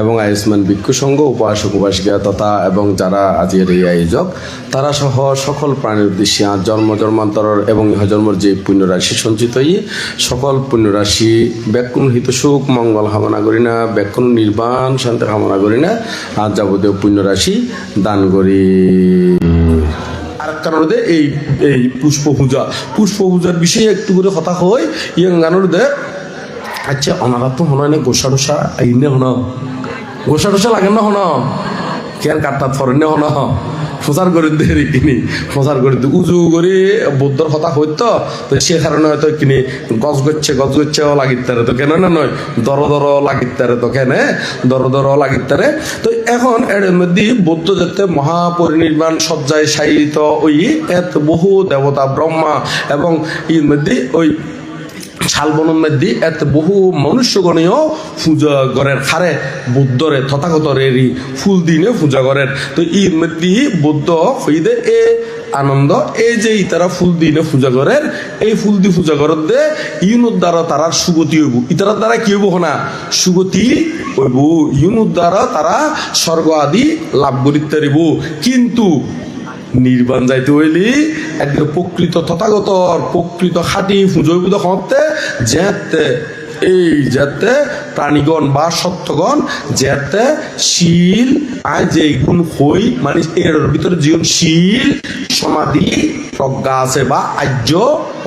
এবং আয়ুষ্মান ভিক্ষু সংঘ উপাসক উপাসিকা তথা এবং যারা আজকের এই আয়োজক, তারা সহ সকল প্রাণীর উদ্দেশ্যে জন্ম জন্মান্তর এবং ইহজন্মর যে পুণ্যরাশি সঞ্চিত হই সকল পুণ্যরাশি ব্যাকুণ হিত সুখ, মঙ্গল কামনা করি না ব্যাকুণ নির্বাণ, শান্তি কামনা করি না আর যাবতীয় পুণ্যরাশি দান করি। কারণ এই এই পুষ্প পূজা, পুষ্প পূজার বিষয়ে একটু করে কথা হয় ইয়ং গানোর দে আচ্ছা ওনারা তো মনে হয় না গোসা টোসা আইনে হন গোসা টোসা লাগে না হন? কেন কাটটা ফরেন হন? প্রচার করে দিয়ে কিনি, প্রচার করে উজু করে বৌদ্ধর কথা হইতো তো সে কারণে হয়তো কিনি গছ গচ্ছে গছ গচ্ছেও লাগিতারে তো কেন না নয়? দর দর লাগিতারে তো কেন দর দর লাগিতারে তো এখন এর মধ্যে বৌদ্ধ যাতে মহাপরিনির্বাণ সজ্জায় শায়িত ওই এত বহু দেবতা, ব্রহ্মা এবং এর মধ্যে ওই শালবনের মধ্যে এত বহু মনুষ্যগণীয় পূজা করেন। খারে বুদ্ধরে তথাগতরেরই ফুল দিনে পূজা করেন। তো এর মধ্যে বুদ্ধ হইদে এ আনন্দ এই যে তারা ফুল দিনে পূজা করেন, এই ফুল দি পূজা করার দে ইউনুর দ্বারা তারা সুগতি হইব। ইতার দ্বারা কি হইব না সুগতি হইব। ইউনুর দ্বারা তারা স্বর্গ আদি লাভ করিতে কিন্তু নির্বাণ যাইতে হইলি একদম প্রকৃত তথাগত প্রকৃত খাটি পুজো করতে যেতে, এই যাতে প্রাণীগণ বা সত্যগণ, যেতে শীল আর যে গুণ হই মানে এর ভিতরে জীবন শীল, সমাধি, প্রজ্ঞা আছে বা আর্য,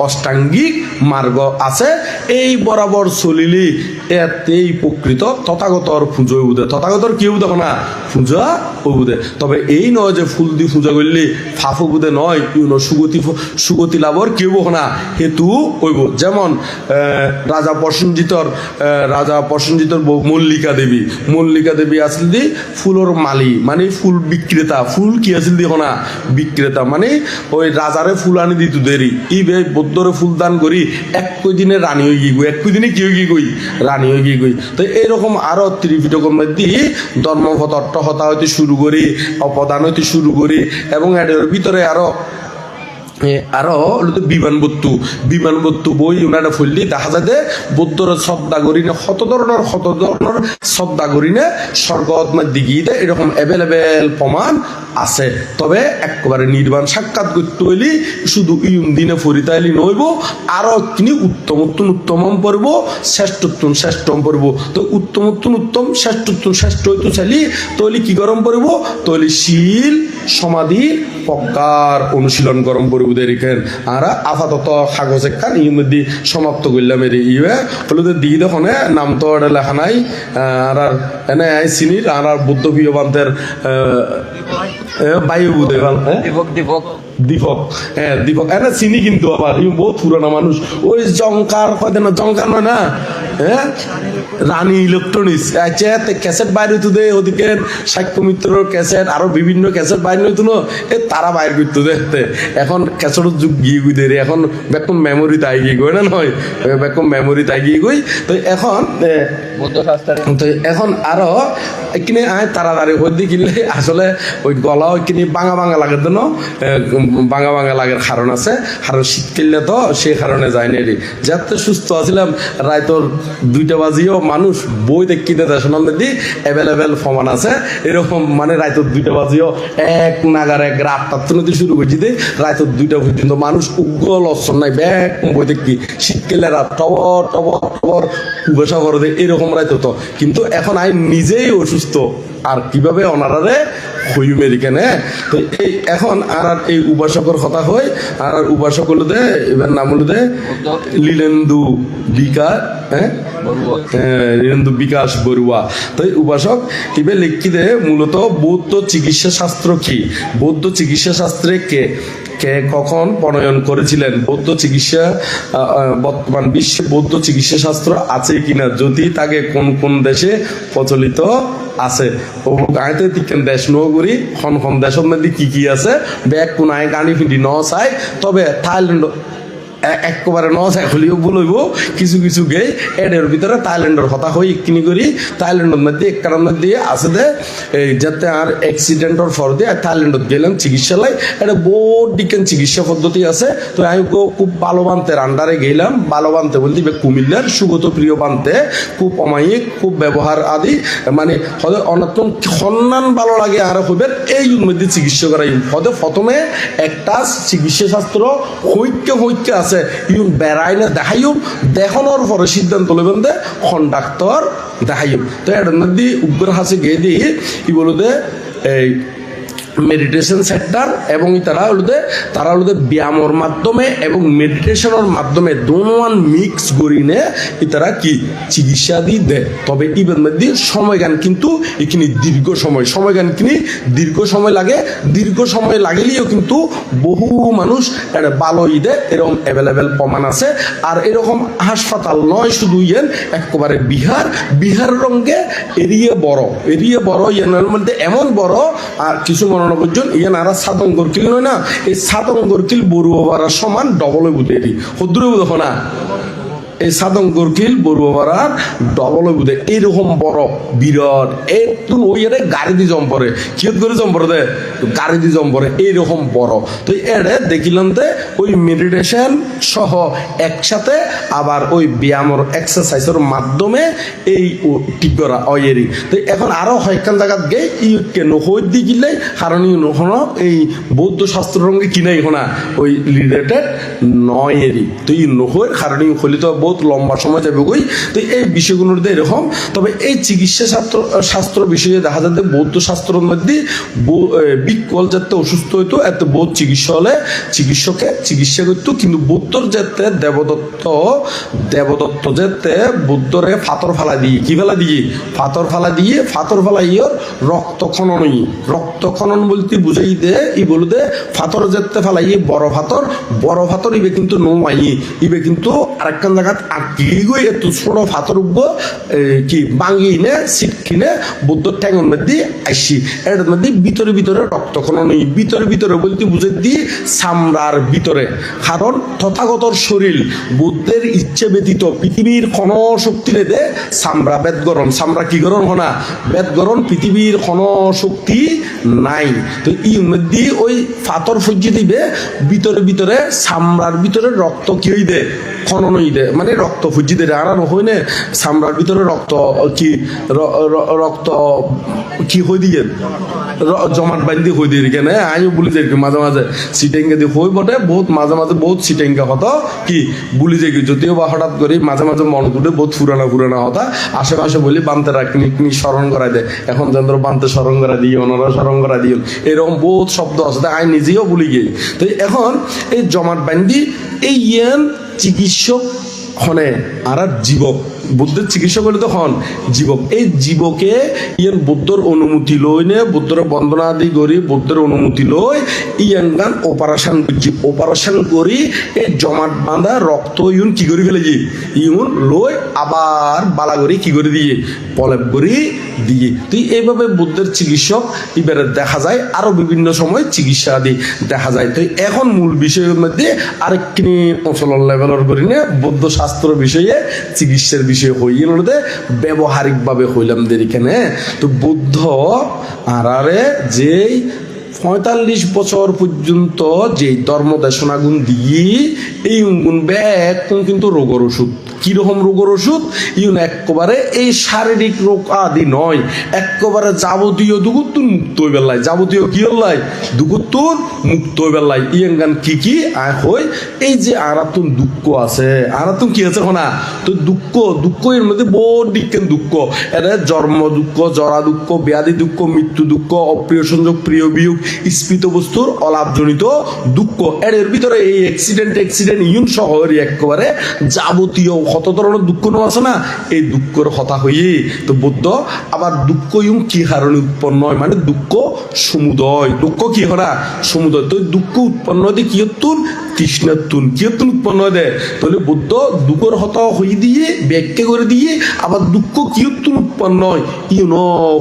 অষ্টাঙ্গিক মার্গ আছে, এই বরাবর চলিলি এতেই প্রকৃত তথাগতর পুজো উদে। তথাগতর কেউ দেখো না পূজা উদে। তবে এই নয় যে ফুল দি পূজা করলে ফাফু বুদে নয় সুগতি সুগতি লাভর কেউ না হেতু হইব যেমন রাজা প্রসেনজিতর আহ, রাজা প্রসেনজিতর বউ মল্লিকা দেবী। মল্লিকা দেবী আসল দি ফুলর মালি মানে ফুল বিক্রেতা। ফুল কি আসল দি না বিক্রেতা। মানে ওই রাজারে ফুল আনি দিত দেরি। ই বে বৌদ্ধরে ফুল দান করি এক দিনে রানী হয়ে গিয়ে গই এক দিনে কি হয়ে গিয়ে গই রানী হয়ে গিয়ে গই তো এরকম আরও ত্রিপিটকের দিয়ে ধর্মপথ অট্টহতা হইতে শুরু করি অপদান হইতে শুরু করি, এবং এটার ভিতরে আরও আরও হলো বিমান বস্তু বিমান বস্তু বই ওনারা ফুললি দেখা যায় যে বৌদ্ধর শ্রদ্ধা করি না শত ধরনের শত ধরনের শ্রদ্ধা করি না স্বর্গত দিঘি দেয় এরকম অ্যাভেলেবেল প্রমাণ আছে। তবে একেবারে নির্বাণ সাক্ষাৎ করতে হইলি শুধু ইউম দিনে ফরিতাইলি নইব, আরও তিনি উত্তম উত্তম উত্তমম পড়ব শ্রেষ্ঠোত্তম শ্রেষ্ঠম পড়ব তো উত্তম উত্তম শ্রেষ্ঠোত্তম শ্রেষ্ঠ হইতে চাইলি তৈলি কি গরম পড়ব তৈলি শীল, সমাধি পক্কার অনুশীলন গরম পড়ব দেরিখেন আর আপাতত কাগজ একখান ইর মধ্যে সমাপ্ত করলাম এর ইয়ে হলো দিই দেখনে নাম তো লেখা নাই। আর আর এনে আই চিনির আর আর বুদ্ধ প্রিয়বান্তের বায়ু বুধে ভালো দীপক দীপক। দীপক হ্যাঁ দীপক। এরা চিনি কিন্তু আবার ইউ বহুত পুরানো মানুষ ওই জঙ্কার কয়দিন না জঙ্কার নয় না? হ্যাঁ? রানী ইলেকট্রনিক্স আচ্ছা ক্যাসেট বাইর দে ওদিকে সাক্ষ্য মিত্রর ক্যাসেট আরও বিভিন্ন ক্যাসেট বাইর না। এ তারা বাইর করতো দেখতে এখন ক্যাসেটের যুগ গিয়ে গুই দে রে, এখন বেকম মেমোরি তাই গিয়ে গই না নয়? বেকম মেমোরি তাই গিয়ে গই। তো এখন তো এখন আরও এখানে আয় তাড়াতাড়ি হইতে কিনলে আসলে ওই গলা ওইখানে বাঙা বাঙা লাগে এ, বাঙা বাঙা লাগার কারণ আছে। আর শীত কিনলে তো সেই কারণে যায় না রে। যাতে সুস্থ আছিলাম রায়তর দুইটা বাজিও, মানুষ বই দেখ কিনে দেয় সোনাম দিদি অ্যাভেলেবেল ফমান আছে। এরকম মানে রায়তো দুইটা বাজিও, এক নাগার এক রাতটার তো নদী শুরু করছি দে রায়তো দুইটা পর্যন্ত মানুষ উগ্র লক্ষণ নাই ব্যাগ বই দেখি শীতকালে রাত, টবর টবর টবর কুয়াশা করে দেয় এরকম রায়তো তো। কিন্তু এখন আই নিজেই অসুস্থ। আর কীভাবে ওনারারে হই এখানে তো এই এখন আর আর এই উপাসকর কথা হয় আর আর উপাসক হলো দে এবার নাম হলো দে লীলেন্দু বিকা হ্যাঁ। হ্যাঁ, বিকাশ বড়ুয়া। তো এই উপাসক কিবে লিখি দে মূলত বৌদ্ধ চিকিৎসা শাস্ত্র কি? বৌদ্ধ চিকিৎসা শাস্ত্রে কে? কে কখন প্রণয়ন করেছিলেন? বৌদ্ধ চিকিৎসা বর্তমান বিশ্বে বৌদ্ধ চিকিৎসা শাস্ত্র আছে কিনা? যদি তাকে কোন কোন দেশে প্রচলিত আছে? তিকেন দেশ নগরী খন খন দেশের মধ্যে কি কি আছে? ব্যাগ কোন আয় গানি ফিটি ন তবে থাইল্যান্ড একেবারে ন হলিও বলইব। কিছু কিছু গে এডের ভিতরে থাইল্যান্ডের কথা হই কিনি করি। থাইল্যান্ডের মধ্যে একটার মধ্যে আছে দে, এই যাতে আর অ্যাক্সিডেন্টর ফর দিয়ে থাইল্যান্ডত গেলাম চিকিৎসালয়। এটা বহুত ডিকেন চিকিৎসা পদ্ধতি আছে। তো আমি খুব ভালো বানতে আন্ডারে গেলাম। ভালো বানতে বলতে কুমিল্লার সুগত প্রিয় বানতে। খুব অমায়িক, খুব ব্যবহার আদি। মানে হয়তো অনতম সন্ধান ভালো লাগে আর হইবে এই মধ্যে চিকিৎসা করাই। হয়তো প্রথমে একটা চিকিৎসা শাস্ত্র হৈক্য হৈক্য আছে ইউন বেড়াই না দেখাইম দেখানোর পরে সিদ্ধান্ত লেবেন দে কন্ডাক্টর দেখাইম। তো এটার মধ্যে উগ্র হাসে গিয়ে দিয়ে ই বলো দে এই মেডিটেশন সেন্টার এবং তারা হলুদে তারা হলুদে ব্যায়ামের মাধ্যমে এবং মেডিটেশনের মাধ্যমে দোনোয়ান মিক্স করিনে তারা কি চিকিৎসা দি। দেয় তবে ইবের মধ্যে সময়গান কিন্তু এখানে দীর্ঘ সময় সময়গান কিনি দীর্ঘ সময় লাগে, দীর্ঘ সময় লাগলেও কিন্তু বহু মানুষ এটা ভালো ঈদে এরকম অ্যাভেলেবেল প্রমাণ আছে। আর এরকম হাসপাতাল নয়, শুধু ইয়েন একেবারে বিহার। বিহার রঙ্গে এরিয়ে বড় এরিয়ে বড় ইয়ানের মধ্যে এমন বড়, আর কিছু মনে করছেন ইয়ান আর সাতং গরকিল নয় না, এই সাতং গরকিল বড়ুয়া সমান ডবল বুঝে এটি হদ্রে বুঝো না। এই সাদং গরকিল বড়ুয়ার ডবল বুঝে এইরকম বড় বিরাট এই তুন ওই এর গাড়ি দিয়ে জম পরে। কিয়ত করে জম পরে গাড়ি দিয়ে জম পরে। এইরকম বড়। তো এড়ে দেখিলাম তে ওই মেডিটেশন সহ একসাথে আবার ওই ব্যায়ামের এক্সারসাইজের মাধ্যমে এই ও- ঠিক করা অয়েরি। তো এখন আরও হয়কান জায়গাত গে ই কেন হই দি গিলে কারণ নহনো এই বৌদ্ধ শাস্ত্র রঙে কিনাই হনা ওই রিলেটেড নয় এরি তো ই নহর কারণ ই হলি তো বহুত লম্বা সময় যাবে কই? তো এই বিষয়গুলোর দিয়ে এরকম। তবে এই চিকিৎসা শাস্ত্র শাস্ত্র বিষয়ে দেখা যাচ্ছে বৌদ্ধ শাস্ত্রের মধ্যে বিকল যাতে অসুস্থ হইতো, এত বহুত চিকিৎসা হলে চিকিৎসকে চিকিৎসা করতো। কিন্তু বুদ্ধর যেতে দেবদত্ত দেবদত্ত যেতে বুদ্ধরে ফাতর ফালা দিয়ে, কি ফেলা দিয়ে? ফাতর ফালা দিয়ে, ফাতর ফালা ইয়র রক্ত খননই রক্ত খনন বলতে বুঝাই দে, ই বলে দে, ফাতর যেতে ফালাই বড় ফাতর বড় ফাতর ইবে কিন্তু নোমাই ইবে কিন্তু আরেকখান জায়গাত আটকি গই এত ছোট ফাতর উঠব কি বাঙ্গি নে সিট কিনে বুদ্ধ মধ্যে আইসি এটার মধ্যে ভিতরে ভিতরে রক্ত খননই ভিতরে ভিতরে বলতে বুঝে দি সামরার ভিতরে কারণ তথাগতর শরীর বুদ্ধের ইচ্ছে ব্যতীত পৃথিবীর কোন শক্তি দে সামরা বেদ গরম সামরা কি গরম হনা? বেদ গরম পৃথিবীর কোন শক্তি নাই। তো ই মধ্যে ওই ফাতর ফজ্জি দিবে, ভিতরে ভিতরে সামরার ভিতরে রক্ত কি হই দে? খনন খননই দে। মানে রক্ত ফুজি দে। আর হয় না সামরার ভিতরে রক্ত কি রক্ত কি হই দিয়ে? জমাট বান্ধি হই দিয়ে কেন? আমিও বলি যাই মাঝে মাঝে সিটেঙ্গে দিয়ে হই বটে। বহুত মাঝে মাঝে বহুত সিটেঙ্গে হতো। কি, বুলি যাই যদিও বা হঠাৎ করে মাঝে মাঝে মন তুলে বহুত ফুরানা ফুরানা হতা। আশেপাশে বলি বানতে রাখনি স্মরণ করাই দেয় এখন যেন বানতে স্মরণ করা দিয়ে ওনারা স্মরণ করা দিও। এরকম বহুত শব্দ আছে তাই আমি নিজেও ভুলি গিয়ে তো এখন এই জমাট বান্ধি এই ইয়েন চিকিৎসক হনে আর জীবক। বুদ্ধের চিকিৎসা করলে তখন জীবক। এই জীবকে ইয়ান বুদ্ধর অনুমতি লই নে, বুদ্ধর বন্দনা আদি করি, বুদ্ধের অনুমতি লই, ইয়ান গান অপারেশন করছি। অপারেশন করি, এই জমাট বাঁধা রক্ত ইউন কি করে ফেলেছি? ইউন লই আবার বালা করি কি করে দিয়ে? পলেপ করি দিয়ে। তুই এইভাবে বুদ্ধের চিকিৎসক এবারে দেখা যায়, আরও বিভিন্ন সময় চিকিৎসা আদি দেখা যায়। তো এখন মূল বিষয়ের মধ্যে আরেকখানি অঞ্চলের লেভেলের করি নে, বৌদ্ধ শাস্ত্র বিষয়ে চিকিৎসার বিষয়ে হইয়ে হইল ব্যবহারিকভাবে হইলাম দের এখানে তো বুদ্ধ আর যেই পঁয়তাল্লিশ বছর পর্যন্ত যে ধর্ম দেশনাগুণ দিয়ে এই গুণ ব্যাগ কিন্তু রোগের ওষুধ। কীরকম রোগের ওষুধ? ইউন একেবারে এই শারীরিক রোগ আদি নয়। একেবারে যাবতীয় দুগুত্তুর মুক্ত হয়ে বেলায় যাবতীয় কি হল্লাই দুগুত্তুর মুক্ত হয়ে বেলায় ইয়েঙ্গান কি কি? হই, এই যে আরাতুন দুঃখ আছে। আরাতুন কি আছে না তো দুঃখ দুঃখ এর মধ্যে বহুত বিজ্ঞান দুঃখ। এটা জন্ম দুঃখ, জরা দুঃখ, ব্যাধি দুঃখ, মৃত্যু দুঃখ, অপ্রিয় সংযোগ, প্রিয় বিয়োগ স্ফীত বস্তুর অলাভজনিত দুঃখ। এর ভিতরে এই অ্যাক্সিডেন্ট অ্যাক্সিডেন্ট ইউন সহ একেবারে যাবতীয় কত ধরনের দুঃখ নো আছে না? এই দুঃখের হতা হইয়ে তো বুদ্ধ, আবার দুঃখ ইউন কি কারণে উৎপন্ন হয়? মানে দুঃখ সমুদয়। দুঃখ কি হরা? সমুদয়। তো দুঃখ উৎপন্ন হতে কি হতুন? তৃষ্ণার তুন কিয়তুন উৎপন্ন হয় দে? তাহলে বুদ্ধ দুঃখর হত হই দিয়ে, ব্যাখ্যা করে দিয়ে, আবার দুঃখ কিয়তুন উৎপন্ন হয়? ইউন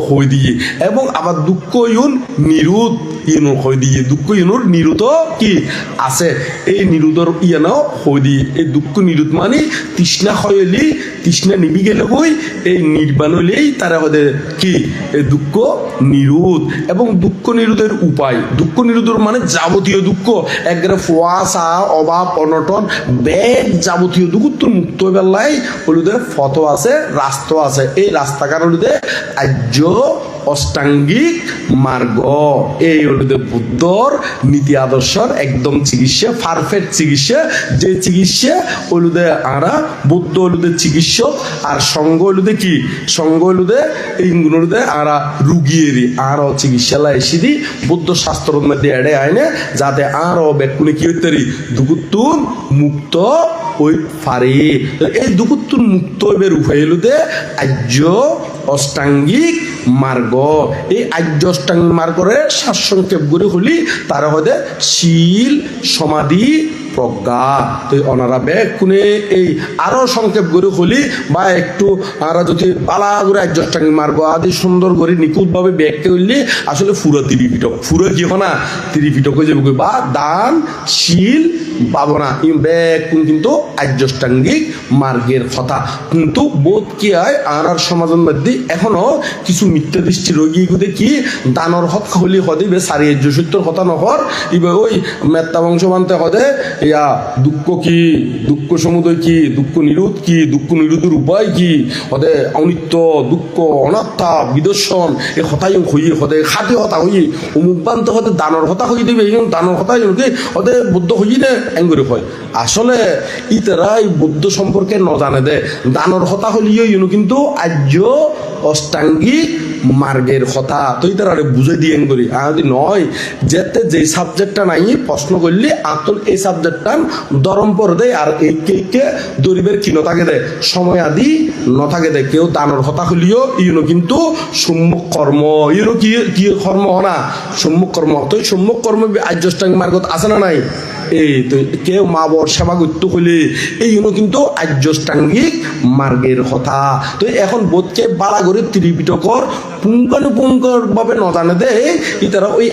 হই দিয়ে? এবং আবার দুঃখ ইউন নিরুদ ইউন হই দিয়ে? দুঃখ ইউনুর নিরুত কি আছে? এই নিরুদর ইয়ানো হই দিয়ে। এই দুঃখ নিরুদ মানে তৃষ্ণা হইলি তৃষ্ণা নিবি গেলে হই এই নির্বাণ হইলেই তারা হদে কি? এই দুঃখ নিরুদ এবং দুঃখ নিরোধের উপায়। দুঃখ নিরোধের মানে যাবতীয় দুঃখ। একবারে ফুয়াশা অভাব অনটন ব্যাগ যাবতীয় দুগুত্ব মুক্ত বেলায় হলুদের ফটো আছে রাস্তা আছে। এই রাস্তাঘাট হলুদে আর্য অষ্টাঙ্গিক মার্গ। এই হলুদে বুদ্ধর নীতি আদর্শর একদম চিকিৎসা পারফেক্ট চিকিৎসা। যে চিকিৎসা হলুদে আরা, বুদ্ধ হলুদে চিকিৎসক, আর সঙ্গ হলুদে কি? সঙ্গ হলুদে আরা রুগিয়েরই আরও চিকিৎসালয় এসে দি বুদ্ধ শাস্ত্রের মধ্যে এড়ে আইনে, যাতে আরও বেকুনে কি হইতে পারি? দুগুতুন মুক্ত ওই তো এই দুগুতুন মুক্ত হইবে রূপে হলুদে আর্য অষ্টাঙ্গিক মার্গ। এই আর্য অষ্টাঙ্গিক মার্গরে সারসংক্ষেপ করে হলি, তারা হদে শীল, সমাধি, প্রজ্ঞা। তো ওনারা ব্যাগ কোনে এই আরও সংক্ষেপ করে হলি, বা একটু আরা যদি পালা করে একজস্টাঙ্গি মারবো আদি সুন্দর করে নিখুঁতভাবে ব্যাগকে হইলে আসলে ফুরো ত্রিপিটক ফুরো কি না ত্রিপিটক হয়ে যাবে বা দান, শীল ব্যাগ কোন কিন্তু আর্যষ্টাঙ্গিক মার্গের কথা। কিন্তু বোধ কি হয় আর সমাজের মধ্যে এখনও কিছু মিথ্যা দৃষ্টি রোগী গুদে কি, দানর হত হলি বে, সারি আর্য সত্যর কথা নহর। ইবে ওই মেত্তা বংশ মানতে হদে ইয়া দুঃখ কি, দুঃখ সমুদয় কি, দুঃখ নিরোধ কি, দুঃখ নিরোধের উপায় কি হদে অনিত্য, দুঃখ, অনাত্মা, বিদর্শন, এ হতাই হই হদে খাতে হতা হই, অমুক বান্ত হতে দানর হতা হই দেবে দানর হতা হদে বুদ্ধ হই নে এঙ্গুরি হয় আসলে ইতারা এই বুদ্ধ সম্পর্কে ন জানে দে। দানর হতা হলিও ইউনো কিন্তু আর্য অষ্টাঙ্গিক মার্গের কথা তো তারা বুঝে দিয়ে আর যদি নয়, যেতে যে সাবজেক্টটা নাই, প্রশ্ন করলি আতন এই সাবজেক্টটা দরম পরে দেয় আর এই কে কে দরিবের কি নথাকে দেয় সময় আদি নথাকে দেয় কেউ দানর কথা হলিও ইউনো কিন্তু সম্মুখ কর্ম। ইউনো কি কি কর্ম না? সম্মুখ কর্ম। তো সম্মুখ কর্ম আর্যষ্টাঙ্গ মার্গত আছে না নাই? এই তো কেউ মা বর সেবা করতে হলে, এই কিন্তু আর্যষ্টাঙ্গিক মার্গের কথা। তো এখন বোধকে ত্রিপিটকর পুঙ্খানুপুঙ্খর ভাবে নজানে দেয় ইতারা ওই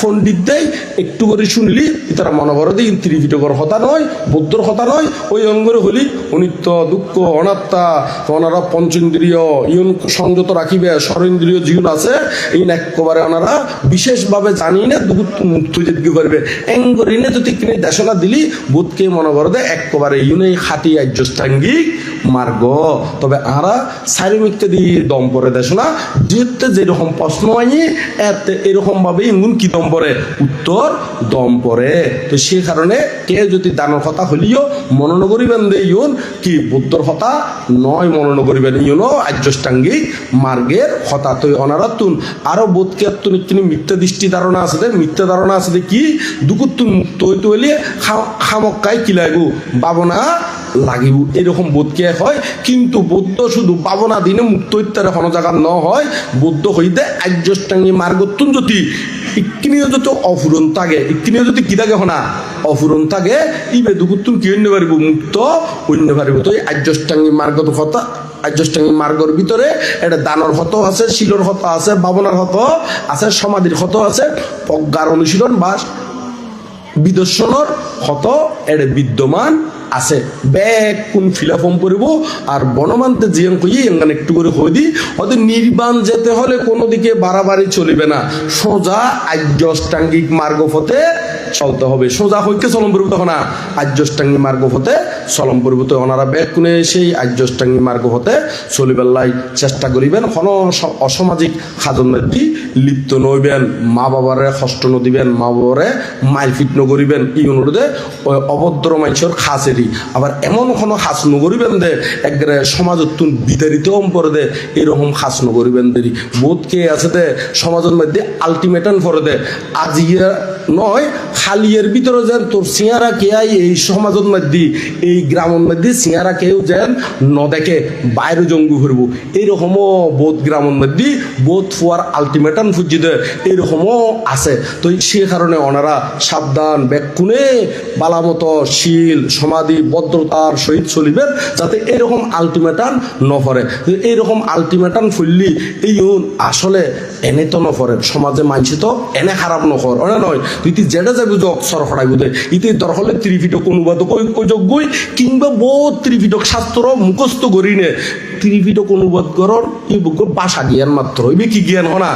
ফোন দেয় একটু করে শুনলি, ইতারা মনে করে দেয় ত্রিপিটকর হতা নয় বৌদ্ধর হতা নয়, ওই অঙ্গরে হলি অনিত্য, দুঃখ, অনাত্মা ওনারা পঞ্চেন্দ্রিয় ইউন সংযত রাখিবে সরেন্দ্রীয় জীবন আছে, এই একেবারে ওনারা বিশেষভাবে জানি না দুঃখ মুক্ত যেতে পারবে এঙ্গরিনে যদি কিনে দেশনা দিলি বুধকে মনে দে দেয় একেবারে ইউনে খাটি আর্যষ্টাঙ্গিক মার্গ। তবে আরা শারীরিকতে দিয়ে দম পরে দেশনা যেতে যেরকম প্রশ্ন আনি, এতে এরকম ভাবে ইঙ্গুন কি দম পরে? উত্তর, দম পরে। তো সেই কারণে কে যদি দানের কথা হলিও মনন করিবেন দে ইউন, কি বুদ্ধর হতা নয় মনন করিবেন ইউনো আর্যষ্টাঙ্গিক মার্গের হতা তো অনারাতুন। আরও বোধকে তিনি মিথ্যা দৃষ্টি ধারণা আছে মিথ্যা ধারণা আছে কি? দুকুত্তুন মুক্ত হইতে হইলে খামক্কাই কি লাগবো বাবনা লাগিব। এরকম বোধকে হয়, কিন্তু বৌদ্ধ শুধু পাবনা দিনে মুক্ত ইত্যাদি কোনো জায়গা ন হয় বৌদ্ধ হইতে আর্যষ্টাঙ্গী মার্গতুন যদি ইকিনিও যদি অফুরন থাকে ইকিনিও যদি কি থাকে হনা অফুরন থাকে ইবে দুকুতুন কি অন্য পারিব মুক্ত অন্য পারিব তো এই আর্যষ্টাঙ্গী মার্গত কথা আর্যষ্টাঙ্গী মার্গর ভিতরে এটা দানর হত আছে শিলর হত আছে বাবনার হত আছে সমাধির হত আছে প্রজ্ঞার অনুশীলন বা বিদর্শনৰ হত এড়ে বিদ্যমান আছে। ব্যাগ কোন ফিলাফম করব? আর বনমান্তে জিয়ান কই এঙ্গান একটু করে হয়ে দিই হয়তো নির্বাণ যেতে হলে কোনো দিকে বাড়াবাড়ি চলিবে না। সোজা আজ্ঞষ্টাঙ্গিক মার্গ চলতে হবে। সোজা হইকে চলম পরিব তখন আর্যষ্টাঙ্গী মার্গ পথে চলম পরিব তো ওনারা ব্যাগ কোনে সেই আর্যষ্টাঙ্গী মার্গ পথে চলিবেলাই চেষ্টা করিবেন। হন অসামাজিক সাধন মধ্যে লিপ্ত নইবেন। মা বাবারে কষ্ট নদিবেন। মা বাবারে মারপিট নকরিবেন। ই অনুরোধে অভদ্র মানুষের খাসেরি। আবার এমন কোনো খাস নকরিবেন দে, একবারে সমাজত বিতাড়িত করে দে, এরকম খাস নকরিবেন দেরি। বোধ কে আছে দে, সমাজের মধ্যে আলটিমেটাম করে দে। আজিয়া নয় খালিয়ের ভিতরে যেন তোর সিয়ারা কে আই এই সমাজের মধ্যে, এই গ্রামের মধ্যে সিয়ারা কেউ যেন ন দেখে, বাইরে জঙ্গু করব এইরকমও বোধ গ্রামের মধ্যে, বোধ ফুয়ার আলটিমেটাম ফুজিতে এইরকমও আছে। তো সে কারণে ওনারা সাবধান, ব্যাকুনে বালামতো শীল, সমাধি, ভদ্রতার সহিত চলিবেন, যাতে এরকম আলটিমেটাম নফরে এইরকম আলটিমেটাম ফুললি এই আসলে এনে তো নফরে সমাজে মানছি তো এনে খারাপ নকর অনে নয়, তুই যেটা যাবি যে অক্ষর হরাই বুঝে ইতে দরকার ত্রিপিটক অনুবাদ ঐক্যযোগ্যই কিংবা বহু ত্রিপিটক শাস্ত্র মুখস্থ করি ত্রিপিটক অনুবাদ করর ভাষা জ্ঞান মাত্র। ইবে কি জ্ঞান হনা?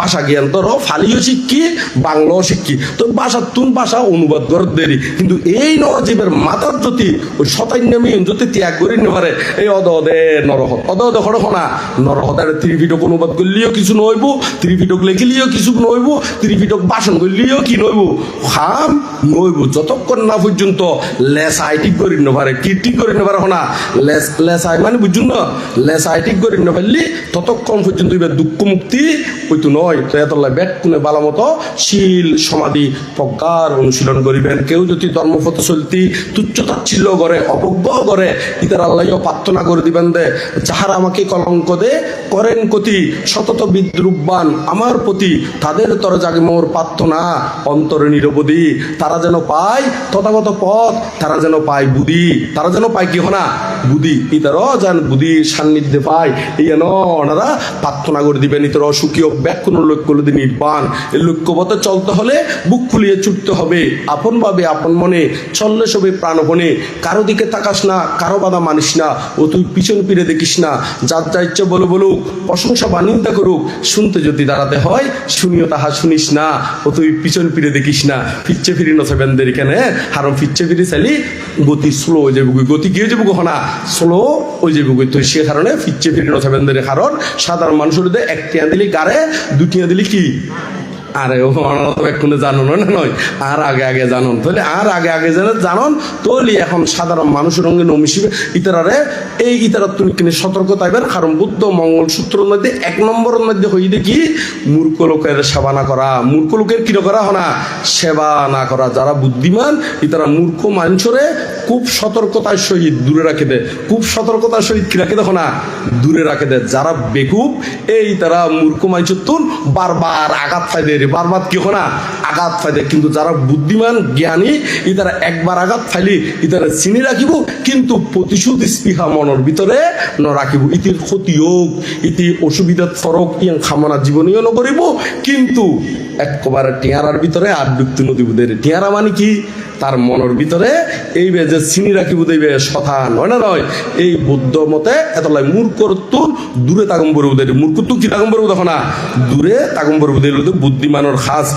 ভাষা জ্ঞান তোর ফালিও শিক্ষি, বাংলাও শিক্ষি। তো ভাষা, তুন ভাষা অনুবাদ কর দেরি। কিন্তু এই নরজীবের মাথার যদি ওই শতান্যামী যদি ত্যাগ করি নেবারে, এই অদ অদে নরহত। অদ অদে হড় হনা নরহতার ত্রিপিটক অনুবাদ করলিও কিছু নইব ত্রিপিটক লেখিলিও কিছু নইব ত্রিপিটক ভাষণ করলিও কি নইব? খাম নইব। যতক্ষণ না পর্যন্ত লেসাই ঠিক করি নেবারে, কি ঠিক করি নেবারে হনা? লেস লেসাই মানে বুঝুন না লেসাই ঠিক করি নেপারলি ততক্ষণ পর্যন্ত এবার দুঃখ মুক্তি হইতো নয় তো ব্যাট কোনে বালা মতো শীল, সমাধি, প্রজ্ঞার অনুশীলন করিবেন। কেউ যদি ধর্মপথ চলতি তুচ্ছ তাচ্ছিল্য করে, অবজ্ঞ করে ইতার আল্লাহ প্রার্থনা করে দিবেন দে, যাহারা আমাকে কলঙ্ক দে, করেন কতি সতত বিদ্রুপবান আমার প্রতি, তাদের তর জাগে মোর প্রার্থনা, অন্তরে নিরবধি। তারা যেন পায় তথাগত পথ, তারা যেন পায় বুদ্ধি তারা যেন পায় কি হনা? বুদ্ধি ইতারও যেন বুদ্ধি সান্নিধ্যে পায়। এই যেন ওনারা প্রার্থনা করে দিবেন, ইতার অসুখীয় ব্যাকুণ লক্ষ্য হলো নির্বাণ। এই লক্ষ্যপথে চলতে হলে বুক ফুলিয়ে ছুটতে হবে। আপন ভাবে, আপন মনে, চললে সবে প্রাণপণে। কারও দিকে তাকাস না, কারও বাধা মানিস না। ও তুই পিছন ফিরে দেখিস না। যার যা ইচ্ছে বলে বলুক, প্রশংসা বা নিন্দা করুক, শুনতে যদি দাঁড়াতে হয়, শুনিও তাহা শুনিস না। ও তুই পিছন ফিরে দেখিস না। ফিরছে ফিরি নসেবেনদের এখানে হারম ফিরছে ফিরে চাইলি, গতি স্লো হয়ে যাবে। গতি গিয়ে হয়ে যাব না স্লো হয়ে যাবে তুই সে কারণে ফিচ্ছে ফিরি নসেবেনদের কারণ সাধারণ মানুষের একটি টিয়া দিলি দুটি দুটিয়া দিলি কি? আরে ও তো এক্ষুনি জানো না নয়, আর আগে আগে জানুন। তাহলে আর আগে আগে যেন জানন তোলি এখন সাধারণ মানুষের সঙ্গে নমিশিবে ইতারারে এই ইতারা তুমি কিনে সতর্ক তাইবেন কারণ বুদ্ধ মঙ্গল সূত্রের মধ্যে, এক নম্বরের মধ্যে হই দেখি মূর্খ লোকের সেবা না করা। মূর্খ লোকের কিরো করা হনা সেবা না করা। যারা বুদ্ধিমান, ইতারা মূর্খ মানুষরে খুব সতর্কতার সহিত দূরে রাখে দেয় খুব সতর্কতার সহিত কি রাখে দেখো না? দূরে রাখে দেয় যারা বেকুব, এই তারা মূর্খ মানুষের তুন বারবার আঘাত খাই বারবার কি না? আঘাত দেয় কিন্তু যারা বুদ্ধিমান, জ্ঞানী, ইতারা একবার আঘাত ফাইলি ইতারা চিনি রাখিব, কিন্তু প্রতিশোধ স্পৃহা মনের ভিতরে ন রাখিব ইতির ক্ষতি হোক ইতি অসুবিধাত ফরক ইয়াং খামনা জীবনীয় নকরিব কিন্তু একবারে টিয়ারার ভিতরে আর ডুক্তি নদী বুধের টিয়ারা মানে কি? তার মনের ভিতরে এই বে যে চিনি রাখিব দেবে সথা নয় না নয় এই বুদ্ধ মতে এতলাই মূর্খর তুন দূরে তাগম্বর উদয় মূর্খ তু কি তাগম্বর দেখো না দূরে তাগম্বর উদয় বুদ্ধিমানের খাস